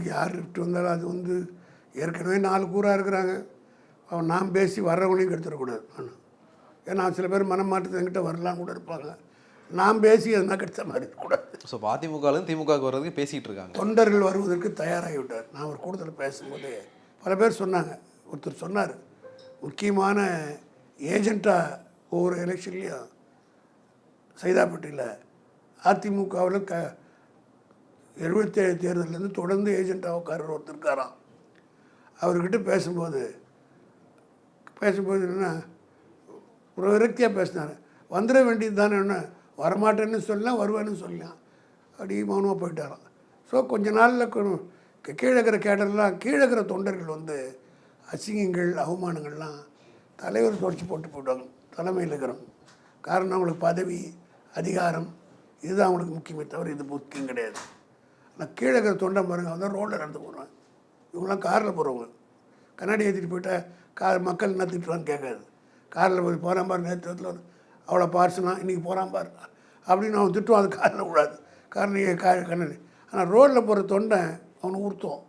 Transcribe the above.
அவருக்கு யார் லிஃப்ட் வந்தாலும் அது வந்து ஏற்கனவே நாலு கூறாக இருக்கிறாங்க. அவன் நான் பேசி வர்றவங்களையும் கெடுத்துடக்கூடாது நான் ஏன்னா சில பேர் மனம் மாற்றத்தை என்கிட்ட வரலாம் கூட இருப்பாங்க. நான் பேசி எதுனா கெடுத்த மாதிரி இருக்கக்கூடாது ஸோ அதிமுகலேருந்து திமுகவுக்கு வர்றதுக்கு பேசிகிட்டு இருக்காங்க. தொண்டர்கள் வருவதற்கு தயாராகி விட்டார் நான் ஒரு கூட்டத்தில் பேசும்போது பல பேர் சொன்னாங்க. ஒருத்தர் சொன்னார். முக்கியமான ஏஜெண்ட்டாக ஒவ்வொரு எலெக்ஷன்லேயும் சைதாப்பேட்டையில் அதிமுகவில் க எழுபத்தேழு தேர்தலேருந்து தொடர்ந்து ஏஜெண்ட்டாக உட்கார ஒருத்தர் இருக்காராம். அவர்கிட்ட பேசும்போது பேசும்போது என்ன ஒரு விரக்தியாக பேசினார். வந்துட வேண்டியது தானே என்ன? வரமாட்டேன்னு சொல்லலாம் வருவேன்னு சொல்லலாம். அப்படி மௌனமாக போயிட்டாராம். ஸோ கொஞ்ச நாளில் கீழே இருக்கிற கேடர்லாம் கீழே இருக்கிற தொண்டர்கள் வந்து அசிங்கங்கள் அவமானங்கள்லாம் தலைவர் தொடச்சி போட்டு போயிடுவாங்க. தலைமையில் இருக்கிறோம் காரணம் அவங்களுக்கு பதவி அதிகாரம் இதுதான் அவங்களுக்கு முக்கியமே தவிர இது முக்கியம் கிடையாது. ஆனால் கீழே இருக்கிற தொண்டை பாருங்கள் அவன் தான் ரோட்டில் நடந்து போகிறான் இவங்களாம் காரில் போகிறவங்க கண்ணாடி ஏற்றிட்டு போயிட்டால் கார் மக்கள் என்ன திட்டுறான்னு கேட்காது. காரில் போய் போகிறான் பாரு நேரத்தில் அவ்வளோ பார்சனா இன்றைக்கி போகிறான் பார் அப்படின்னு அவன் திட்டுவான் அது காரில் விடாது காரணம் கண்ணாடி. ஆனால் ரோட்டில் போகிற தொண்டை அவனை உறுத்துவான்